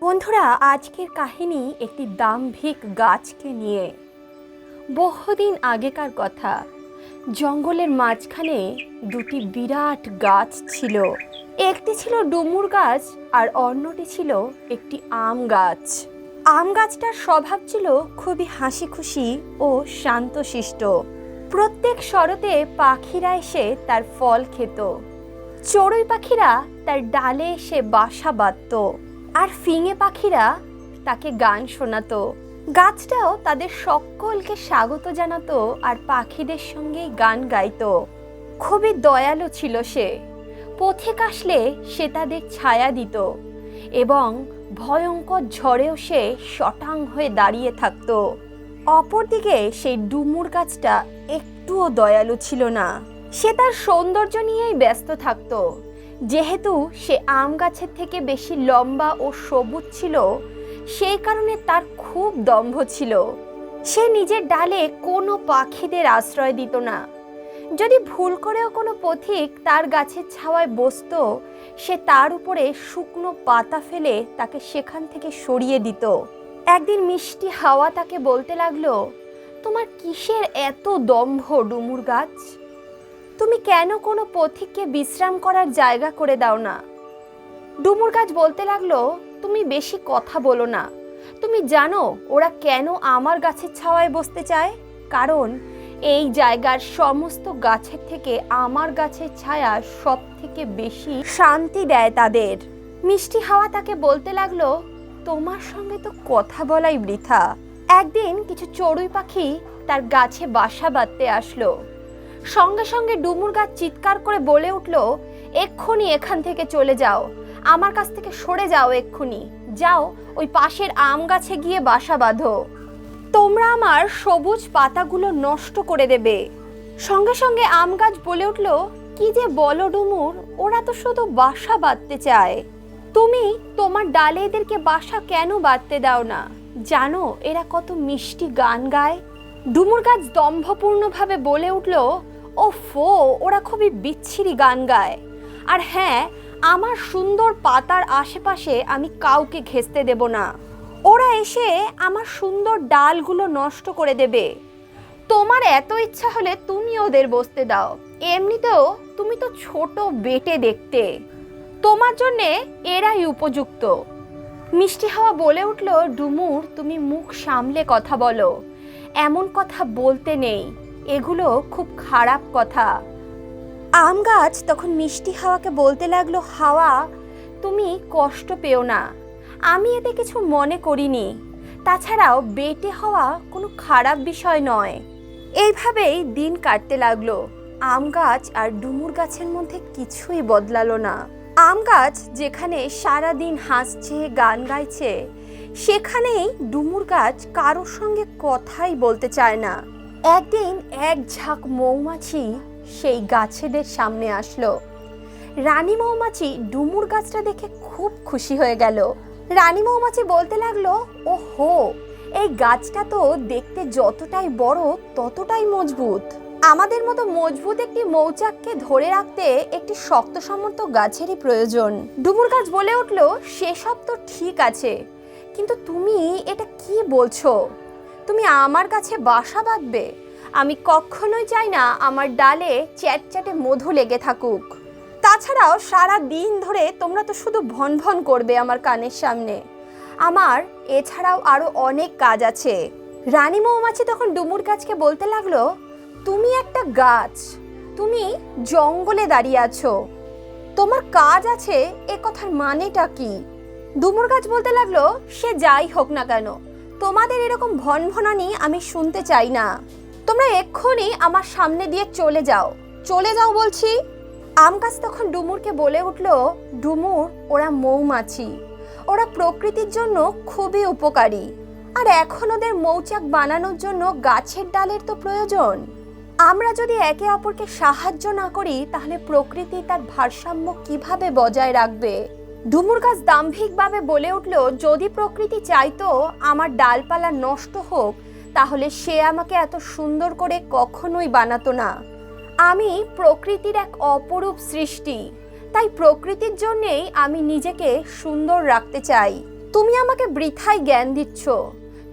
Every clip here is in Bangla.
বন্ধুরা, আজকের কাহিনী একটি দাম্ভিক গাছকে নিয়ে। বহুদিন আগেকার কথা। জঙ্গলের মাঝখানে দুটি বিরাট গাছ ছিল। একটি ছিল ডুমুর গাছ আর অন্যটি ছিল একটি আম গাছ। আম গাছটার স্বভাব ছিল খুবই হাসি খুশি ও শান্তশিষ্ট। প্রত্যেক শরতে পাখিরা এসে তার ফল খেত। চড়ুই পাখিরা তার ডালে এসে বাসা বাঁধত। আর ফিঙে পাখিরা তাকে গান শোনাতো। গাছটাও তাদের সকলকে স্বাগত জানাতো আর পাখিদের সঙ্গেই গান গাইতো। খুবই দয়ালু ছিল সে। পথিক আসলে সে তাদের ছায়া দিত এবং ভয়ঙ্কর ঝড়েও সে শটাং হয়ে দাঁড়িয়ে থাকতো। অপরদিকে সেই ডুমুর গাছটা একটুও দয়ালু ছিল না। সে তার সৌন্দর্য নিয়েই ব্যস্ত থাকতো। যেহেতু সে আম গাছের থেকে বেশি লম্বা ও সবুজ ছিল, সেই কারণে তার খুব দম্ভ ছিল। সে নিজের ডালে কোনো পাখিদের আশ্রয় দিত না। যদি ভুল করেও কোনো পথিক তার গাছের ছাওয়ায় বসতো, সে তার উপরে শুকনো পাতা ফেলে তাকে সেখান থেকে সরিয়ে দিত। একদিন মিষ্টি হাওয়া তাকে বলতে লাগল, তোমার কিসের এত দম্ভ ডুমুর গাছ? তুমি কেন কোনো পথিককে বিশ্রাম করার জায়গা করে দাও না? ডুমুর গাছ বলতে লাগল, তুমি বেশি কথা বলো না। তুমি জানো ওরা কেন আমার গাছের ছাওয়ায় বসতে চায়? কারণ এই জায়গার সমস্ত গাছের থেকে আমার গাছের ছায়া সব থেকে বেশি শান্তি দেয় তাদের। মিষ্টি হাওয়া তাকে বলতে লাগল, তোমার সঙ্গে তো কথা বলাই বৃথা। একদিন কিছু চড়ুই পাখি তার গাছে বাসা বাঁধতে আসলো। সঙ্গে সঙ্গে ডুমুর গাছ চিৎকার করে বলে উঠল, এক্ষুনি এখান থেকে চলে যাও। আমার কাছ থেকে সরে যাও এক্ষুনি। যাও, ওই পাশের আম গাছে গিয়ে বাসা বাঁধো। তোমরা আমার সবুজ পাতাগুলো নষ্ট করে দেবে। সঙ্গে সঙ্গে আম গাছ বলে উঠল, কি যে বলো ডুমুর, ওরা তো শুধু বাসা বাঁধতে চায়। তুমি তোমার ডালে এদেরকে বাসা কেন বাঁধতে দাও না? জানো, এরা কত মিষ্টি গান গায়? ডুমুর গাছ দম্ভপূর্ণভাবে বলে উঠল ও ফো ওরা খুবই বিচ্ছিরি গান গায়। আর হ্যাঁ আমার সুন্দর পাতার আশেপাশে আমি কাউকে ঘেঁচতে দেব না। ওরা এসে আমার সুন্দর ডালগুলো নষ্ট করে দেবে। তোমার এত ইচ্ছা হলে তুমি ওদের বসতে দাও। এমনিতেও তুমি তো ছোট বেটে দেখতে। তোমার জন্যে এরাই উপযুক্ত। মিষ্টি হাওয়া বলে উঠল, ডুমুর, তুমি মুখ সামলে কথা বলো। এমন কথা বলতে নেই। এগুলো খুব খারাপ কথা। আম গাছ তখন মিষ্টি হাওয়াকে বলতে লাগল, হাওয়া, তুমি কষ্ট পেও না। আমি এতে কিছু মনে করিনি। তাছাড়াও বেটে হওয়া কোনো খারাপ বিষয় নয়। এইভাবেই দিন কাটতে লাগল। আম গাছ আর ডুমুর গাছের মধ্যে কিছুই বদলালো না। আম গাছ যেখানে সারা দিন হাসছে, গান গাইছে, সেখানেই ডুমুর গাছ কারোর সঙ্গে কথাই বলতে চায় না। একদিন এক ঝাঁক মৌমাছি সেই গাছেদের সামনে আসলো। রানী মৌমাছি ডুমুর গাছটা দেখে খুব খুশি হয়ে গেল। রানী মৌমাছি বলতে লাগল ও হো এই গাছটা তো দেখতে যতটাই বড়, ততটাই মজবুত। আমাদের মতো মজবুত একটি মৌচাককে ধরে রাখতে একটি শক্ত সমর্থ গাছেরই প্রয়োজন। ডুমুর গাছ বলে উঠল, সেসব তো ঠিক আছে, কিন্তু তুমি এটা কি বলছো? তুমি আমার কাছে বাসা বাঁধবে। আমি কখনোই চাই না আমার ডালে চ্যাট চ্যাটে মধু লেগে থাকুক। তাছাড়াও সারা দিন ধরে তোমরা তো শুধু ভন ভন করবে আমার কানের সামনে। আমার এছাড়াও আরও অনেক কাজ আছে। রানী মৌমাছি তখন ডুমুর গাছকে বলতে লাগল, তুমি একটা গাছ। তুমি জঙ্গলে দাঁড়িয়ে আছো। তোমার কাজ আছে এ কথার মানেটা কি? ডুমুর গাছ বলতে লাগল, সে যাই হোক না কেন। তোমাদের এরকম ভন ভনানি আমি শুনতে চাই না। তোমরা এক্ষুনি আমার সামনে দিয়ে চলে যাও। চলে যাও বলছি। আম গাছ তখন ডুমুরকে বলে উঠল, ডুমুর, ওরা মৌমাছি। ওরা প্রকৃতির জন্য খুবই উপকারী। আর এখন ওদের মৌচাক বানানোর জন্য গাছের ডালের তো প্রয়োজন। আমরা যদি একে অপরকে সাহায্য না করি, তাহলে প্রকৃতি তার ভারসাম্য কীভাবে বজায় রাখবে? ডুমুর গাছ দাম্ভিকভাবে বলে উঠল, যদি প্রকৃতি চাইতো আমার ডালপালা নষ্ট হোক, তাহলে সে আমাকে এত সুন্দর করে কখনোই বানাতো না। আমি প্রকৃতির এক অপরূপ সৃষ্টি। তাই প্রকৃতির জন্যেই আমি নিজেকে সুন্দর রাখতে চাই। তুমি আমাকে বৃথায় জ্ঞান দিচ্ছ।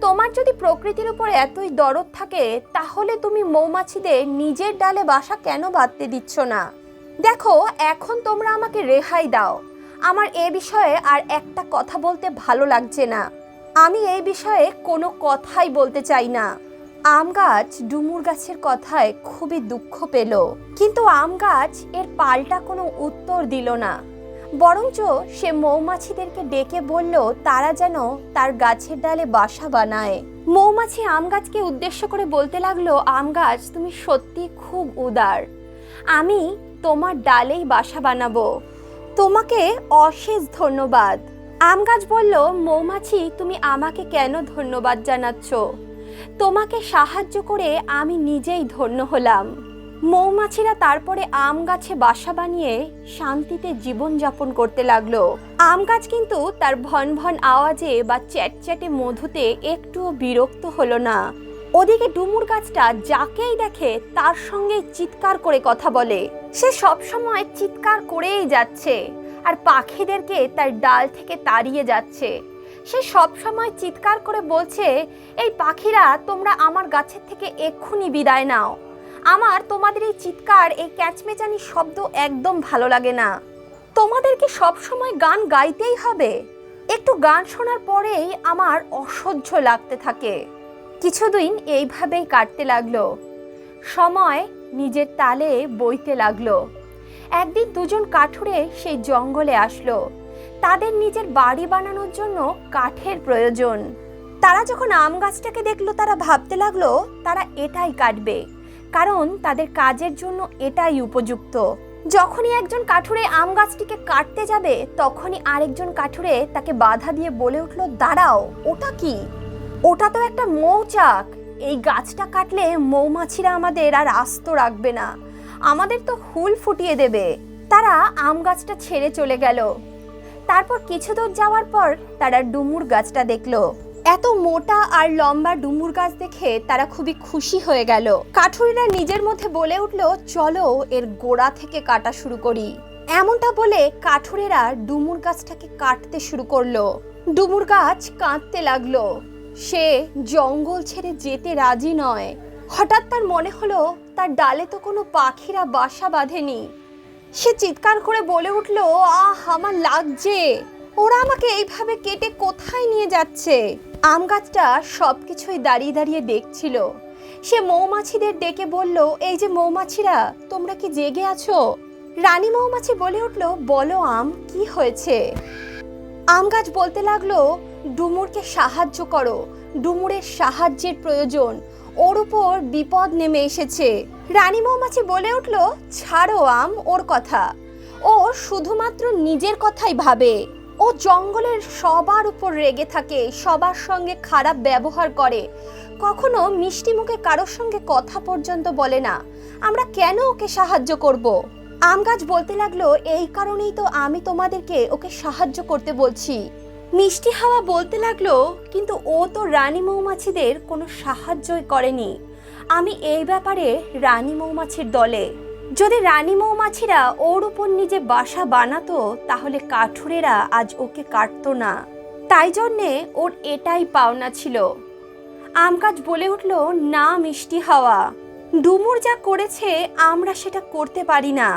তোমার যদি প্রকৃতির উপর এতই দরদ থাকে, তাহলে তুমি মৌমাছিদের নিজের ডালে বাসা কেন বাঁধতে দিচ্ছ না? দেখো, এখন তোমরা আমাকে রেহাই দাও। আমার এ বিষয়ে আর একটা কথা বলতে ভালো লাগছে না। আমি এই বিষয়ে কোনো কথাই বলতে চাই না। আম গাছ ডুমুর গাছের কথায় খুবই দুঃখ পেল। কিন্তু আম গাছ এর পাল্টা কোনো উত্তর দিল না। বরঞ্চ সে মৌমাছিদেরকে ডেকে বলল, তারা যেন তার গাছের ডালে বাসা বানায়। মৌমাছি আম গাছকে উদ্দেশ্য করে বলতে লাগল, আম গাছ, তুমি সত্যি খুব উদার। আমি তোমার ডালেই বাসা বানাবো। তোমাকে অশেষ ধন্যবাদ। আম গাছ বলল, মৌমাছি, তুমি আমাকে কেন ধন্যবাদ জানাচ্ছ? তোমাকে সাহায্য করে আমি নিজেই ধন্য হলাম। মৌমাছিরা তারপরে আম গাছে বাসা বানিয়ে শান্তিতে জীবনযাপন করতে লাগল। আম গাছ কিন্তু তার ভন ভন আওয়াজে বা চ্যাটচ্যাটে মধুতে একটুও বিরক্ত হলো না। ওদিকে ডুমুর গাছটা যাকেই দেখে তার সঙ্গে চিৎকার করে কথা বলে। সে সবসময় চিৎকার করেই যাচ্ছে আর পাখিদেরকে তার ডাল থেকে তাড়িয়ে যাচ্ছে। সে সব সময় চিৎকার করে বলছে, এই পাখিরা, তোমরা আমার গাছের থেকে এক্ষুনি বিদায় নাও। আমার তোমাদের এই চিৎকার, এই ক্যাচমেচানি শব্দ একদম ভালো লাগে না। তোমাদেরকে সব সময় গান গাইতেই হবে? একটু গান শোনার পরেই আমার অসহ্য লাগতে থাকে। কিছুদিন এইভাবেই কাটতে লাগল। সময় নিজের তালে বইতে লাগল। একদিন দুজন কাঠুরে সেই জঙ্গলে আসলো। তাদের নিজের বাড়ি বানানোর জন্য কাঠের প্রয়োজন। তারা যখন আম গাছটাকে দেখল, তারা ভাবতে লাগল, তারা এটাই কাটবে। কারণ তাদের কাজের জন্য এটাই উপযুক্ত। যখনই একজন কাঠুরে আম গাছটিকে কাটতে যাবে, তখনই আরেকজন কাঠুরে তাকে বাধা দিয়ে বলে উঠল, দাঁড়াও, ওটা কি? ওটা তো একটা মৌচাক। এই গাছটা কাটলে মৌমাছিরা আমাদের আর আস্ত রাখবে না। আমাদের তো হুল ফুটিয়ে দেবে। তারা আম গাছটা ছেড়ে চলে গেল। তারপর কিছু দূর যাওয়ার পর তারা ডুমুর গাছটা দেখল। এত মোটা আর লম্বা ডুমুর গাছ দেখে তারা খুবই খুশি হয়ে গেল। কাঠুরিরা নিজের মধ্যে বলে উঠল, চলো এর গোড়া থেকে কাটা শুরু করি। এমনটা বলে কাঠুরেরা ডুমুর গাছটাকে কাটতে শুরু করল। ডুমুর গাছ কাঁদতে লাগল। সে জঙ্গল ছেড়ে যেতে রাজি নয়। হঠাৎ তার মনে হলো, তার ডালে তো কোনো পাখিরা বাসা বাঁধেনি। সে চিৎকার করে বলে উঠল, আহ, আমার লাগছে। ওরা আমাকে এইভাবে কেটে কোথায় নিয়ে যাচ্ছে? আম গাছটা সব কিছুই দাঁড়িয়ে দাঁড়িয়ে দেখছিল। সে মৌমাছিদের ডেকে বলল, এই যে মৌমাছিরা, তোমরা কি জেগে আছো? রানী মৌমাছি বলে উঠল, বলো আম, কি হয়েছে? আম গাছ বলতে লাগল, ডুমুরকে সাহায্য করো, ডুমুরের সাহায্যের প্রয়োজন। ওর উপর বিপদ নেমে এসেছে। রানী মৌমাছি বলে উঠল, ছাড়ো আম, ওর কথা। ও শুধুমাত্র নিজের কথাই ভাবে। ও জঙ্গলের সবার উপর রেগে থাকে, সবার সঙ্গে খারাপ ব্যবহার করে। কখনো মিষ্টি মুখে কারোর সঙ্গে কথা পর্যন্ত বলে না। আমরা কেন ওকে সাহায্য করব? আম গাছ বলতে লাগল, এই কারণেই তো আমি তোমাদেরকে ওকে সাহায্য করতে বলছি। মিষ্টি হাওয়া বলতে লাগল, কিন্তু ও তো রানী মৌমাছিদের কোনো সাহায্যই করেনি। আমি এই ব্যাপারে রানী মৌমাছির দলে। যদি রানী মৌমাছিরা ওর উপর নিজে বাসা বানাতো, তাহলে কাঠুরেরা আজ ওকে কাটতো না। তাই জন্যে ওর এটাই পাওনা ছিল। আম গাছ বলে উঠল, না মিষ্টি হাওয়া। ডুমুর যা করেছে, আমরা সেটা করতে পারি না।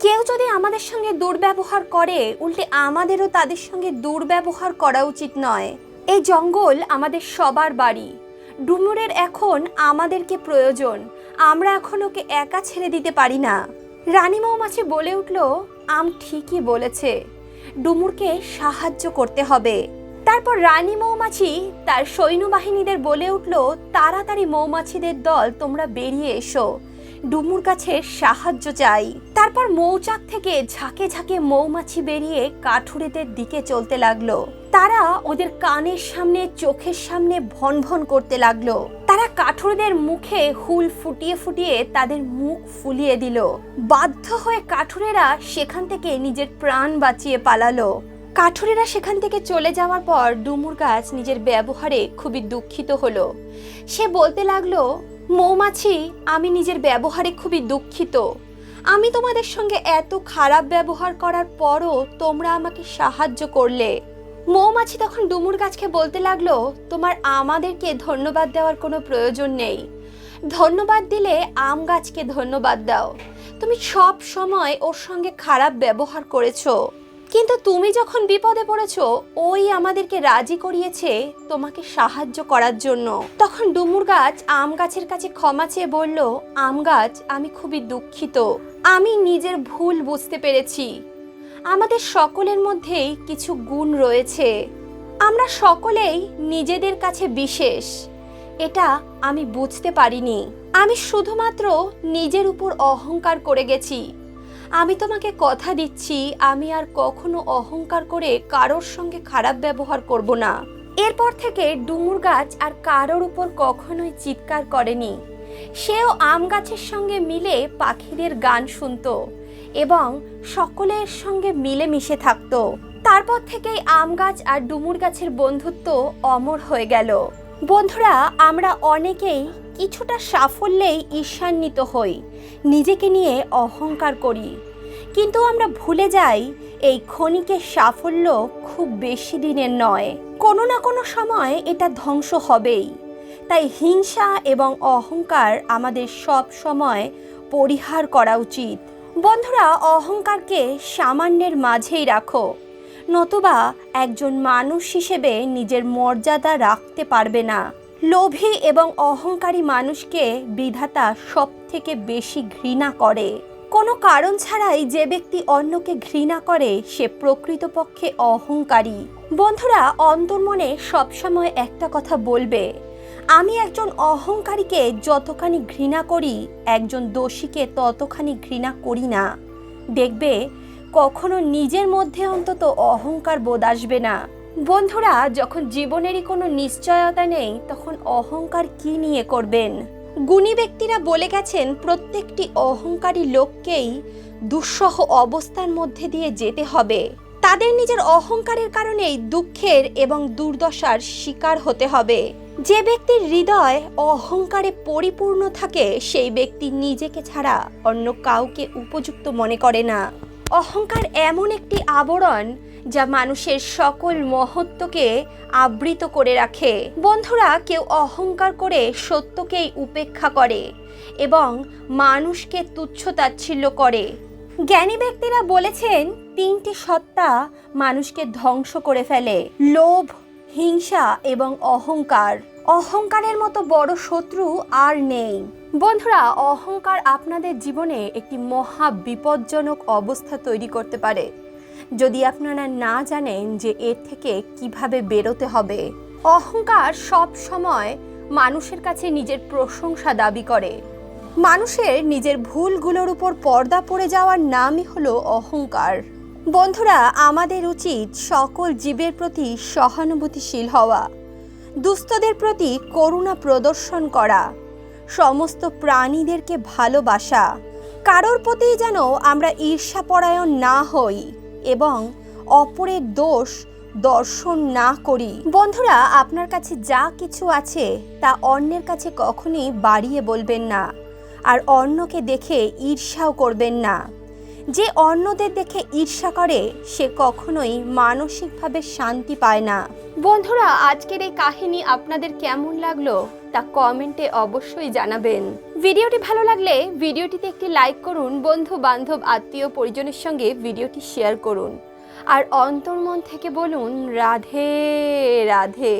কেউ যদি আমাদের সঙ্গে দুর্ব্যবহার করে, উল্টে আমাদেরও তাদের সঙ্গে দুর্ব্যবহার করা উচিত নয়। এই জঙ্গল আমাদের সবার বাড়ি। ডুমুরের এখন আমাদেরকে প্রয়োজন। আমরা এখন ওকে একা ছেড়ে দিতে পারি না। রানী মৌমাছি বলে উঠল, আম ঠিকই বলেছে। ডুমুরকে সাহায্য করতে হবে। তারপর রানী মৌমাছি তার সৈন্যবাহিনীদের বলে উঠল, তাড়াতাড়ি মৌমাছিদের দল, তোমরা বেরিয়ে এসো। ডুমুর কাছে সাহায্য চাই। তারপর মৌচাক থেকে ঝাঁকে ঝাঁকে মৌমাছি বেরিয়ে কাঠুরেদের দিকে চলতে লাগল। তারা ওদের কানের সামনে, চোখের সামনে ভন ভন করতে লাগল। তারা কাঠুরেদের মুখে হুল ফুটিয়ে ফুটিয়ে তাদের মুখ ফুলিয়ে দিল। বাধ্য হয়ে কাঠুরেরা সেখান থেকে নিজের প্রাণ বাঁচিয়ে পালালো। কাঠুরেরা সেখান থেকে চলে যাওয়ার পর ডুমুর গাছ নিজের ব্যবহারে খুবই দুঃখিত হলো। সে বলতে লাগল মৌমাছি, আমি নিজের ব্যবহারে খুবই দুঃখিত। আমি তোমাদের সঙ্গে এত খারাপ ব্যবহার করার পরও তোমরা আমাকে সাহায্য করলে। মৌমাছি তখন ডুমুর গাছকে বলতে লাগল, তোমার আমাদেরকে ধন্যবাদ দেওয়ার কোনো প্রয়োজন নেই। ধন্যবাদ দিলে আম গাছকে ধন্যবাদ দাও। তুমি সব সময় ওর সঙ্গে খারাপ ব্যবহার করেছ। কিন্তু তুমি যখন বিপদে পড়েছো, ওই আমাদেরকে রাজি করিয়েছে তোমাকে সাহায্য করার জন্য। তখন ডুমুর গাছ আম গাছের কাছে ক্ষমা চেয়ে বলল, আম গাছ, আমি খুবই দুঃখিত। আমি নিজের ভুল বুঝতে পেরেছি। আমাদের সকলের মধ্যেই কিছু গুণ রয়েছে। আমরা সকলেই নিজেদের কাছে বিশেষ। এটা আমি বুঝতে পারিনি। আমি শুধুমাত্র নিজের উপর অহংকার করে গেছি। আমি তোমাকে কথা দিচ্ছি, আমি আর কখনো অহংকার করে কারোর সঙ্গে খারাপ ব্যবহার করব না। এরপর থেকে ডুমুর গাছ আর কারোর উপর কখনোই চিৎকার করেনি। সেও আম গাছের সঙ্গে মিলে পাখিদের গান শুনত এবং সকলের সঙ্গে মিলেমিশে থাকতো। তারপর থেকেই আম গাছ আর ডুমুর গাছের বন্ধুত্ব অমর হয়ে গেল। বন্ধুরা, আমরা অনেকেই কিছুটা সাফল্যেই ঈর্ষান্বিত হই, নিজেকে নিয়ে অহংকার করি। কিন্তু আমরা ভুলে যাই, এই ক্ষণিকের সাফল্য খুব বেশি দিনের নয়। কোনো না কোনো সময় এটা ধ্বংস হবেই। তাই হিংসা এবং অহংকার আমাদের সব সময় পরিহার করা উচিত। বন্ধুরা, অহংকারকে সামান্যের মাঝেই রাখো। নতুবা একজন মানুষ হিসেবে নিজের মর্যাদা রাখতে পারবে না। লোভী এবং অহংকারী মানুষকে বিধাতা সব থেকে বেশি ঘৃণা করে। কোনো কারণ ছাড়াই যে ব্যক্তি অন্যকে ঘৃণা করে, সে প্রকৃতপক্ষে অহংকারী। বন্ধুরা, অন্তর্মনে সবসময় একটা কথা বলবে। আমি একজন অহংকারীকে যতখানি ঘৃণা করি, একজন দোষীকে ততখানি ঘৃণা করি না। দেখবে, কখনো নিজের মধ্যে অন্তত অহংকার বোধ আসবে না। বন্ধুরা, যখন জীবনেরই কোনো নিশ্চয়তা নেই, তখন অহংকার কি নিয়ে করবেন? গুণী ব্যক্তিরা বলে গেছেন, প্রত্যেকটি অহংকারী লোককেই দুঃসহ অবস্থার মধ্যে দিয়ে যেতে হবে। তাদের নিজের অহংকারের কারণেই দুঃখের এবং দুর্দশার শিকার হতে হবে। যে ব্যক্তির হৃদয় অহংকারে পরিপূর্ণ থাকে, সেই ব্যক্তি নিজেকে ছাড়া অন্য কাউকে উপযুক্ত মনে করে না। অহংকার এমন একটি আবরণ যা মানুষের সকল মহত্বকে আবৃত করে রাখে। বন্ধুরা, কেউ অহংকার করে সত্যকেই উপেক্ষা করে এবং মানুষকে তুচ্ছ তাচ্ছিল্য করে। জ্ঞানী ব্যক্তিরা বলেছেন, তিনটি সত্তা মানুষকে ধ্বংস করে ফেলে, লোভ, হিংসা এবং অহংকার। অহংকারের মতো বড় শত্রু আর নেই। বন্ধুরা, অহংকার আপনাদের জীবনে একটি মহা বিপজ্জনক অবস্থা তৈরি করতে পারে। যদি আপনারা না জানেন যে এর থেকে কীভাবে বেরোতে হবে, অহংকার সব সময় মানুষের কাছে নিজের প্রশংসা দাবি করে। মানুষের নিজের ভুলগুলোর উপর পর্দা পড়ে যাওয়ার নামই হলো অহংকার। বন্ধুরা, আমাদের উচিত সকল জীবের প্রতি সহানুভূতিশীল হওয়া, দুস্থদের প্রতি করুণা প্রদর্শন করা। সমস্ত প্রাণীদেরকে ভালোবাসা। কারোর প্রতি যেন আমরা ঈর্ষাপরায়ণ না হই এবং অপরের দোষ দর্শন না করি। বন্ধুরা, আপনার কাছে যা কিছু আছে তা অন্যের কাছে কখনোই বাড়িয়ে বলবেন না। আর অন্যকে দেখে ঈর্ষাও করবেন না। যে অন্যদের দেখে ঈর্ষা করে, সে কখনোই মানসিকভাবে শান্তি পায় না। বন্ধুরা, আজকের এই কাহিনী আপনাদের কেমন লাগল তা কমেন্টে অবশ্যই জানাবেন। ভিডিওটি ভালো লাগলে ভিডিওটিতে একটি লাইক করুন বন্ধু বান্ধব আত্মীয় পরিজনের সঙ্গে ভিডিওটি শেয়ার করুন। আর অন্তর্মন থেকে বলুন, রাধে রাধে।